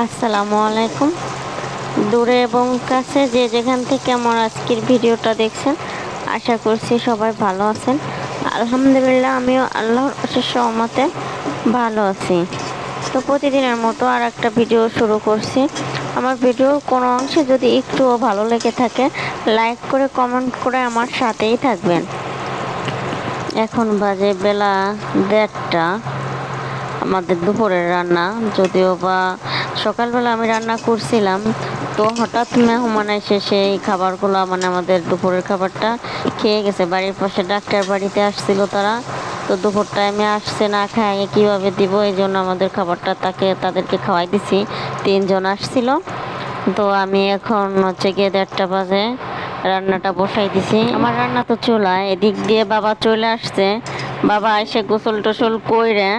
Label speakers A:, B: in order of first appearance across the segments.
A: আসসালামু আলাইকুম। দূরে এবং কাছে যে যেখান থেকে আমার আজকের ভিডিওটা দেখছেন, আশা করছি সবাই ভালো আছেন। আলহামদুলিল্লাহ, আমিও আল্লাহর অশেষ সহমতে ভালো আছি। তো প্রতিদিনের মতো আর একটা ভিডিও শুরু করছি। আমার ভিডিওর কোনো অংশে যদি একটুও ভালো লেগে থাকে, লাইক করে, কমেন্ট করে আমার সাথেই থাকবেন। এখন বাজে বেলা দেড়টা। আমাদের দুপুরের রান্না, যদিও বা সকালবেলা আমি রান্না করছিলাম, তো হঠাৎ মেহমান এসে সেই খাবারগুলো মানে আমাদের দুপুরের খাবারটা খেয়ে গেছে। বাড়ির পাশে ডাক্তার বাড়িতে আসছিল তারা, তো দুপুর টাইমে আসছে না খাইয়ে কীভাবে দিব, এই জন্য আমাদের খাবারটা তাকে, তাদেরকে খাওয়াই দিছি। তিনজন আসছিল, তো আমি এখন হচ্ছে গিয়ে দেড়টা বাজে রান্নাটা বসাই দিছি। আমার রান্না তো চুলায়, এদিক দিয়ে বাবা চলে আসছে। বাবা এসে গোসল টোসল কইরে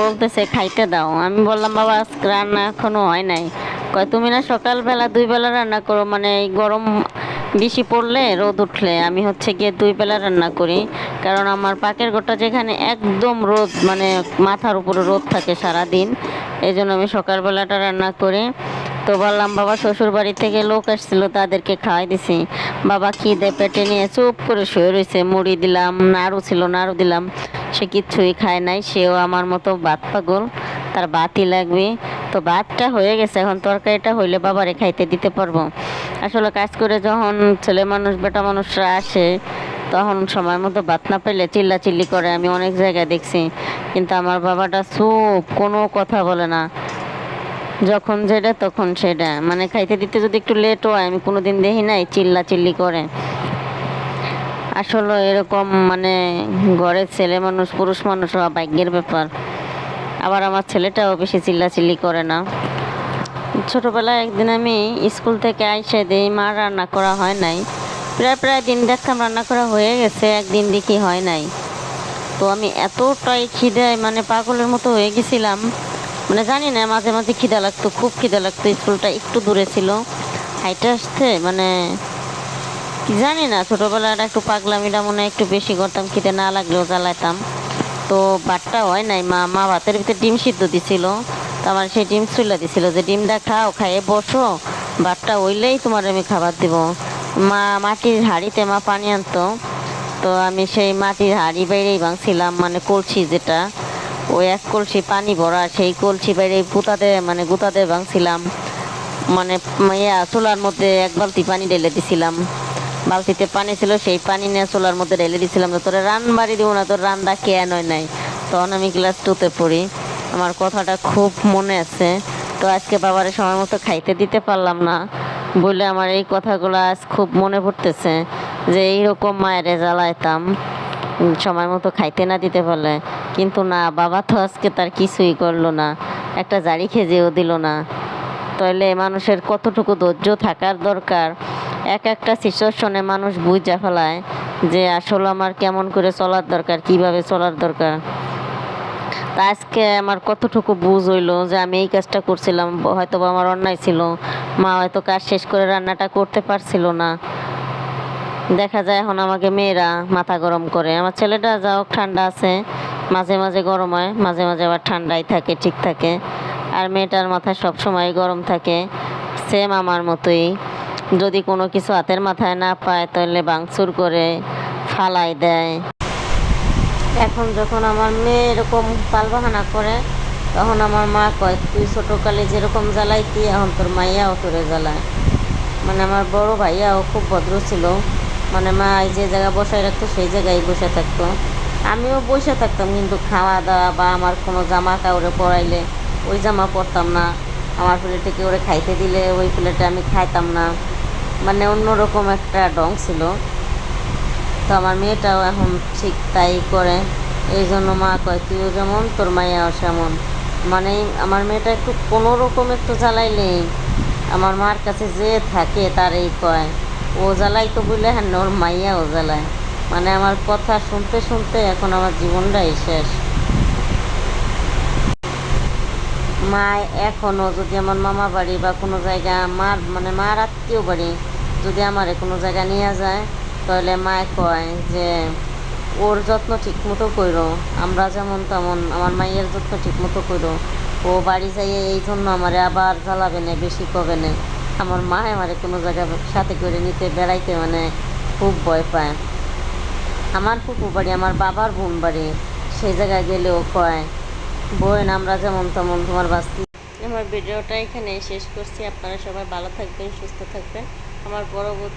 A: বলতেছে, খাইতে দাও। আমি বললাম, বাবা, আজকে রান্না এখনও হয় নাই। কয়, তুমি না সকালবেলা দুই বেলা রান্না করো মানে এই গরম বেশি পড়লে রোদ উঠলে। আমি হচ্ছে গিয়ে দুই বেলা রান্না করি, কারণ আমার পাকের গোটা যেখানে একদম রোদ মানে মাথার উপরে রোদ থাকে সারা দিন এই জন্য আমি সকালবেলাটা রান্না করি। তো বললাম, বাবা শ্বশুর বাড়ি থেকে লোক আসছিল, তাদেরকে খাওয়াই দিছি। বাবা খিদে পেটে নিয়ে চুপ করে শুয়ে রয়েছে মুড়ি দিলাম, নাড়ু ছিল, নাড়ু দিলাম। সে কিচ্ছুই খায় নাই, সেও আমার মতো ভাত পাগল, তার ভাতই লাগবে। তো ভাতটা হয়ে গেছে, এখন তরকারিটা হইলে বাবারে খাইতে দিতে পারব। আসলে কাজ করে যখন ছেলে মানুষ, বেটা মানুষরা আসে, তখন সময় মতো ভাত না পেলে চিল্লা চিল্লি করে, আমি অনেক জায়গায় দেখছি। কিন্তু আমার বাবাটা চুপ, কোনো কথা বলে না। যখন যেটা, তখন সেটা। মানে খাইতে দিতে যদি একটু লেট হয়, আমি কোনোদিন দেখি নাই চিল্লা চিল্লি করে। আসলে এরকম মানে ঘরের ছেলে মানুষ, পুরুষ মানুষ হওয়া ভাগ্যের ব্যাপার। আবার আমার ছেলেটাও বেশি চিল্লাচিল্লি করে না। ছোটোবেলায় একদিন আমি স্কুল থেকে আইসে দিই, মা রান্না করা হয় নাই। প্রায় প্রায় দিন দেখতাম রান্না করা হয়ে গেছে, একদিন দেখি হয় নাই। তো আমি এতটাই খিদে মানে পাগলের মতো হয়ে গেছিলাম। মানে জানি না, মাঝে মাঝে খিদা লাগতো, খুব খিদা লাগতো, স্কুলটা একটু দূরে ছিল। হাইটে আসতে মানে জানি না ছোটোবেলাটা একটু পাগলামিটা মনে একটু বেশি করতাম, খেতে না লাগলেও জ্বালাইতাম। তো ভাতটা হয় নাই, মা মা ভাতের ভিতরে ডিম সিদ্ধ দিছিল, তো আমার সেই ডিম চুলা দিছিল, যে ডিমটা খাও, খাইয়ে বসো, ভাতটা হইলেই তোমার আমি খাবার দিব। মা মাটির হাঁড়িতে মা পানি আনতো, তো আমি সেই মাটির হাঁড়ি বাইরেই ভাঙছিলাম মানে কলসি যেটা, ওই এক কলসি পানি ভরা, সেই কলসি বাইরে পুতাতে মানে গুতাতে ভাঙছিলাম। মানে ইয়া, চুলার মধ্যে এক বালতি পানি ঢেলে দিছিলাম। বালতিতে পানি ছিল, সেই পানি নিয়ে চুলার মধ্যে ঢেলে দিছিলাম তো তোরা রান বাড়ি দিব না, তোর রান্না কে নয় নাই? তখন আমি ক্লাস টুতে পড়ি। আমার কথাটা খুব মনে আছে। তো আজকে বাবারে সময় মতো খাইতে দিতে পারলাম না বলে আমার এই কথাগুলো আজ খুব মনে পড়তেছে যে, এইরকম মায়েরে জ্বালাইতাম সময় মতো খাইতে না দিতে পারলে। কিন্তু না, বাবা তো আজকে তার কিছুই করল না। একটা জারি খেজেও দিল না। তাহলে মানুষের কতটুকু ধৈর্য থাকার দরকার? এক একটা সিচুয়েশনে মানুষ বুঝা ফেলায় যে আসলে আমার কেমন করে চলার দরকার, কীভাবে চলার দরকার। তা আজকে আমার কতটুকু বুঝ হইল যে আমি এই কাজটা করছিলাম হয়তো বা আমার অন্যায় ছিল, মা হয়তো কাজ শেষ করে রান্নাটা করতে পারছিল না। দেখা যায় এখন আমাকে মেয়েরা মাথা গরম করে। আমার ছেলেটা যাও ঠান্ডা আছে, মাঝে মাঝে গরম হয়, মাঝে মাঝে আবার ঠান্ডাই থাকে, ঠিক থাকে। আর মেয়েটার মাথায় সব সময় গরম থাকে সেম আমার মতোই। যদি কোনো কিছু হাতের মাথায় না পায়, তাহলে বাংচুর করে ফালাই দেয়। এখন যখন আমার মেয়ে এরকম পালবাহানা করে, তখন আমার মা কয়, তুই ছোটোকালে যেরকম জ্বালাই জ্বালাইতি, এখন তোর মাইয়াও তোরে জ্বালায়। মানে আমার বড় ভাইয়াও খুব ভদ্র ছিল। মানে মা এই যে জায়গা বসায় রাখতো, সেই জায়গায় বসে থাকতো। আমিও বসে থাকতাম, কিন্তু খাওয়া দাওয়া বা আমার কোনো জামা কাউরে পরাইলে ওই জামা পরতাম না। আমার প্লেটে কেউ ওরে খাইতে দিলে, ওই প্লেটে আমি খাইতাম না। মানে অন্যরকম একটা ডং ছিল। তো আমার মেয়েটাও এখন ঠিক তাই করে। এই জন্য মা কয়, তুইও যেমন, তোর মাইয়াও সেমন। মানে আমার মেয়েটা একটু কোনো রকম একটু জ্বালাইলে আমার মার কাছে যে থাকে তারই কয়। ও জ্বালাই তো বলে হ্যাঁ ওর মাইয়াও জ্বালায়। মানে আমার কথা শুনতে শুনতে এখন আমার জীবনটাই শেষ। মা এখনও যদি আমার মামা বাড়ি বা কোনো জায়গা, মার মানে মার আত্মীয় বাড়ি যদি আমারে কোনো জায়গা নিয়ে যায়, তাহলে মায় কয় যে ওর যত্ন ঠিক মতো করো আমরা যেমন তেমন আমার মাইয়ের যত্ন ঠিক মতো করো ও বাড়ি যাইয়ে এই জন্য আমারে আবার জ্বালাবে না বেশি কবে না আমার মা আমারে কোনো জায়গা সাথে করে নিতে, বেড়াইতে মানে খুব ভয় পায়। আমার ফুপু বাড়ি, আমার বাবার বোন বাড়ি, সেই জায়গায় গেলেও কয় বোন, আমরা যেমন তেমন তোমার বাঁচতি আমার ভিডিওটা এখানে শেষ করছি। আপনারা সবাই ভালো থাকবেন, সুস্থ থাকবেন। আমার পরবর্তী